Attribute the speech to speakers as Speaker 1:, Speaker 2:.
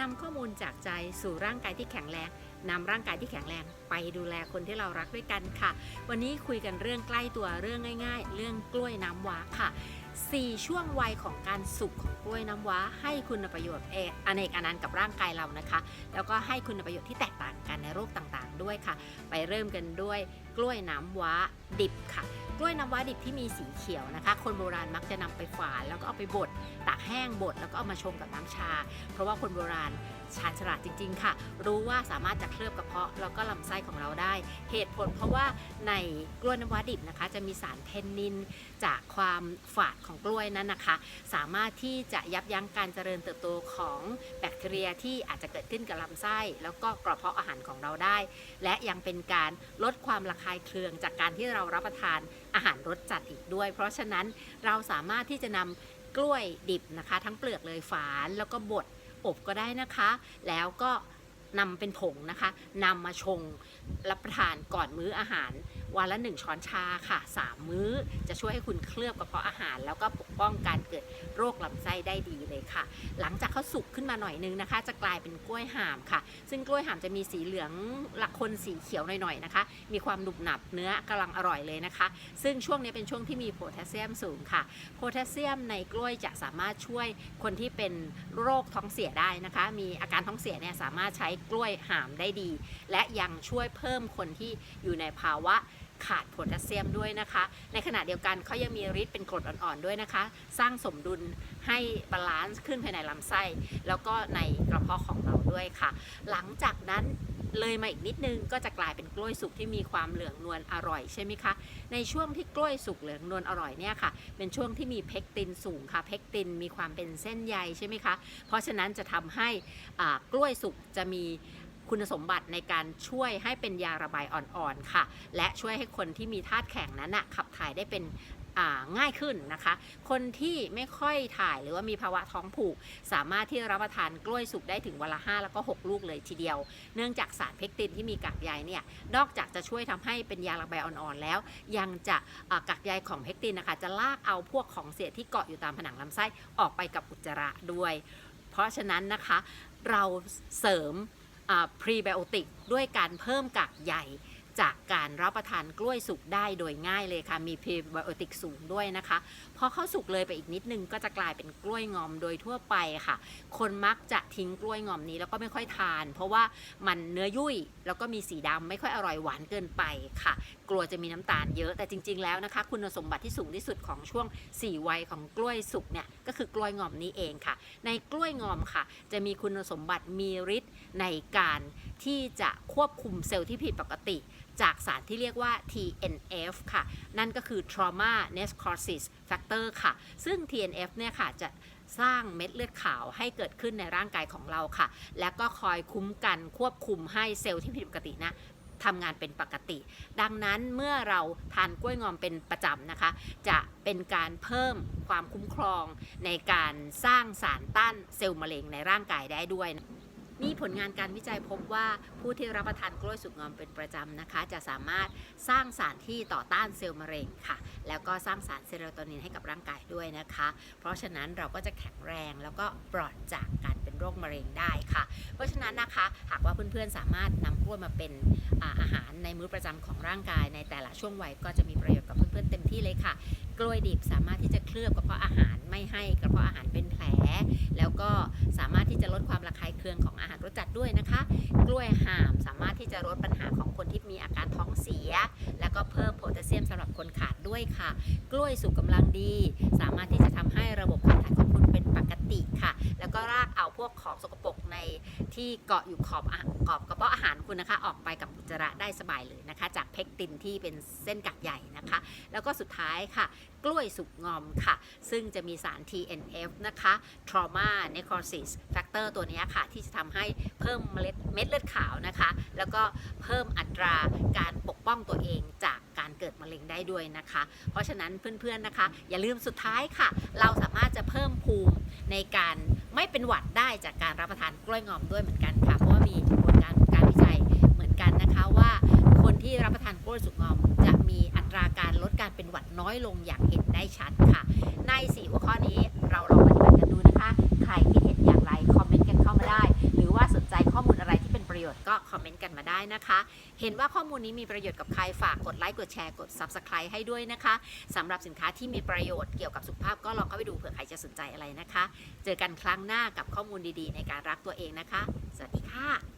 Speaker 1: นำข้อมูลจากใจสู่ร่างกายที่แข็งแรงนำร่างกายที่แข็งแรงไปดูแลคนที่เรารักด้วยกันค่ะ วันนี้คุยกันเรื่องใกล้ตัวเรื่องง่าย ๆ เรื่องกล้วยน้ำว้าค่ะ 4 ช่วงวัยของการสุกของกล้วยน้ำว้า ให้คุณประโยชน์เออเนกอนันต์กับร่างกายเรานะคะ แล้วก็ให้คุณประโยชน์ที่แตกต่างกันในโรคต่างๆ ด้วยค่ะ ไปเริ่มกันด้วยกล้วยน้ำว้าดิบค่ะ กล้วยน้ำว้าดิบที่มีสีเขียวนะคะ คนโบราณมักจะนำไปฝานแล้วก็เอาไปบดตากแห้งบดแล้วก็เอามาชงกับน้ำชา เพราะว่าคนโบราณชาญฉลาดจริง ๆ ค่ะ รู้ว่าสามารถจะเคลือบกระเพาะแล้วก็ลำไส้ของเราได้ เหตุผลเพราะว่าในกล้วยน้ำว้าดิบนะคะ จะมีสารเทนนินจากความฝาดของกล้วยนั้นนะคะ สามารถที่จะยับยั้งการเจริญเติบโตของแบคทีเรียที่อาจจะเกิดขึ้นกับลำไส้ แล้วก็กระเพาะอาหารของเราได้ และยังเป็นการลดความระคายเคืองจากการที่เรารับประทานอาหารรสจัดอีกด้วย เพราะฉะนั้นเราสามารถที่จะนำกล้วยดิบนะคะ ทั้งเปลือกเลยฝานแล้วก็บด อบก็ได้นะคะ แล้วก็นำเป็นผงนะคะนำมาชงรับประทานก่อนมื้ออาหารวันละ 1 ช้อนชาค่ะ 3 มื้อจะช่วยให้คุณเคลือบกระเพาะอาหาร แล้วก็ปกป้องการเกิดโรคลำไส้ได้ดีเลยค่ะ หลังจากเขาสุกขึ้นมาหน่อยนึงนะคะ จะกลายเป็นกล้วยห่ามค่ะ ซึ่งกล้วยห่ามจะมีสีเหลืองละคนสีเขียวหน่อยๆนะคะ มีความหนุบหนับเนื้อกำลังอร่อยเลยนะคะ ซึ่งช่วงนี้เป็นช่วงที่มีโพแทสเซียมสูงค่ะ โพแทสเซียมในกล้วยจะสามารถช่วยคนที่เป็นโรคท้องเสียได้นะคะ มีอาการท้องเสียเนี่ยสามารถใช้กล้วยห่ามได้ดี และยังช่วยเพิ่มคนที่อยู่ในภาวะ ขาดโพแทสเซียมด้วยนะคะ ในขณะเดียวกันเขายังมีฤทธิ์เป็นกรดอ่อนๆด้วยนะคะ สร้างสมดุลให้บาลานซ์ขึ้นภายในลำไส้ แล้วก็ในกระเพาะของเราด้วยค่ะ หลังจากนั้นเลยมาอีกนิดนึงก็จะกลายเป็นกล้วยสุกที่มีความเหลืองนวลอร่อยใช่ไหมคะ ในช่วงที่กล้วยสุกเหลืองนวลอร่อยเนี่ยค่ะ เป็นช่วงที่มีเพกตินสูงค่ะ เพกตินมีความเป็นเส้นใยใช่ไหมคะ เพราะฉะนั้นจะทำให้กล้วยสุกจะมี คุณสมบัติในการช่วยให้เป็นยาระบายอ่อนๆค่ะ และช่วยให้คนที่มีธาตุแข็งนั้นนะขับถ่ายได้เป็นง่ายขึ้นนะคะ คนที่ไม่ค่อยถ่ายหรือว่ามีภาวะท้องผูก สามารถที่รับประทานกล้วยสุกได้ถึงวันละ 5 แล้วก็ 6 ลูกเลยทีเดียว เนื่องจากสารเพกตินที่มีกากใยเนี่ย นอกจากจะช่วยทำให้เป็นยาระบายอ่อนๆแล้ว ยังจะกากใยของเพกตินนะคะ จะลากเอาพวกของเสียที่เกาะอยู่ตามผนังลำไส้ออกไปกับอุจจาระด้วย เพราะฉะนั้นนะคะเราเสริม พรีไบโอติกด้วยการเพิ่มกากใย จากการรับประทานกล้วยสุกได้โดยง่ายเลยค่ะ มีพรีไบโอติกสูงด้วยนะคะพอเข้าสุกเลยไปอีกนิดนึงก็จะกลายเป็นกล้วยงอมโดยทั่วไปค่ะ คนมักจะทิ้งกล้วยงอมนี้แล้วก็ไม่ค่อยทาน เพราะว่ามันเนื้อยุ่ยแล้วก็มีสีดำไม่ค่อยอร่อยหวานเกินไปค่ะ กลัวจะมีน้ำตาลเยอะแต่จริง ๆ แล้วนะคะ คุณสมบัติที่สูงที่สุดของช่วง 4 วัยของกล้วยสุกเนี่ยก็คือกล้วยงอมนี้เองค่ะ ในกล้วยงอมค่ะ จะมีคุณสมบัติมีฤทธิ์ในการที่จะควบคุมเซลล์ที่ผิดปกติ จากสารที่เรียกว่า TNF ค่ะ นั่นก็คือ trauma necrosis factor ค่ะ ซึ่ง TNF เนี่ยค่ะจะสร้างเม็ดเลือดขาวให้เกิดขึ้นในร่างกายของเราค่ะ และก็คอยคุ้มกันควบคุมให้เซลล์ที่ผิดปกตินะทำงานเป็นปกติ ดังนั้นเมื่อเราทานกล้วยงอมเป็นประจำนะคะ จะเป็นการเพิ่มความคุ้มครองในการสร้างสารต้านเซลล์มะเร็งในร่างกายได้ด้วย มีผลงานการวิจัยพบว่าผู้ที่รับประทานกล้วยสุกงอมเป็นประจำนะคะ จะสามารถสร้างสารที่ต่อต้านเซลล์มะเร็งค่ะ แล้วก็สร้างสารเซโรโทนินให้กับร่างกายด้วยนะคะ เพราะฉะนั้นเราก็จะแข็งแรงแล้วก็ปลอดจากการเป็นโรคมะเร็งได้ค่ะ เพราะฉะนั้นนะคะ หากว่าเพื่อนๆสามารถนำกล้วยมาเป็นอาหารในมื้อประจำของร่างกาย ในแต่ละช่วงวัยก็จะมีประโยชน์กับเพื่อนๆเต็มที่เลยค่ะ กล้วยดิบสามารถที่จะเคลือบกระเพาะอาหารไม่ให้กระเพาะอาหารเป็นแผล แล้วก็ ที่จะลดความระคายเคืองของอาหารรสจัดด้วยนะคะ กล้วยห่ามสามารถที่จะลดปัญหาของคนที่มีอาการท้องเสีย แล้วก็เพิ่มโพแทสเซียมสำหรับคนขาด ด้วยค่ะ กล้วยสุกกำลังดี สามารถที่จะทำให้ระบบการถ่ายของคุณเป็นปกติค่ะ แล้วก็รากเอาพวกของสกปรกในที่เกาะอยู่ขอบขอบกระเพาะอาหารคุณนะคะ ออกไปกับอุจจาระได้สบายเลยนะคะ จากเพกตินที่เป็นเส้นกากใหญ่นะคะ แล้วก็สุดท้ายค่ะ กล้วยสุกงอมค่ะ ซึ่งจะมีสาร TNF นะคะ trauma necrosis factor ตัวนี้ค่ะ ที่จะทำให้เพิ่มเม็ดเลือดขาวนะคะ แล้วก็เพิ่มอัตราการปกป้องตัวเองจาก การเกิดมะเร็งได้ด้วยนะคะ เพราะฉะนั้นเพื่อนๆนะคะ อย่าลืมสุดท้ายค่ะ เราสามารถจะเพิ่มภูมิในการไม่เป็นหวัดได้จากการรับประทานกล้วยงอมด้วยเหมือนกันค่ะ เพราะว่ามีผลการการวิจัยเหมือนกันนะคะว่า คนที่รับประทานกล้วยสุกงอม จะมีอัตราการลดการเป็นหวัดน้อยลงอย่างเห็นได้ชัดค่ะ ใน4หัวข้อนี้เราลอง เมนต์กันมาได้นะคะ เห็นว่าข้อมูลนี้มีประโยชน์กับใครฝากกดไลค์กดแชร์กด Subscribe ให้ด้วยนะคะสำหรับสินค้าที่มีประโยชน์เกี่ยวกับสุขภาพก็ลองเข้าไปดูเผื่อใครจะสนใจอะไรนะคะ เจอกันครั้งหน้ากับข้อมูลดีๆ ในการรักตัวเองนะคะ สวัสดีค่ะ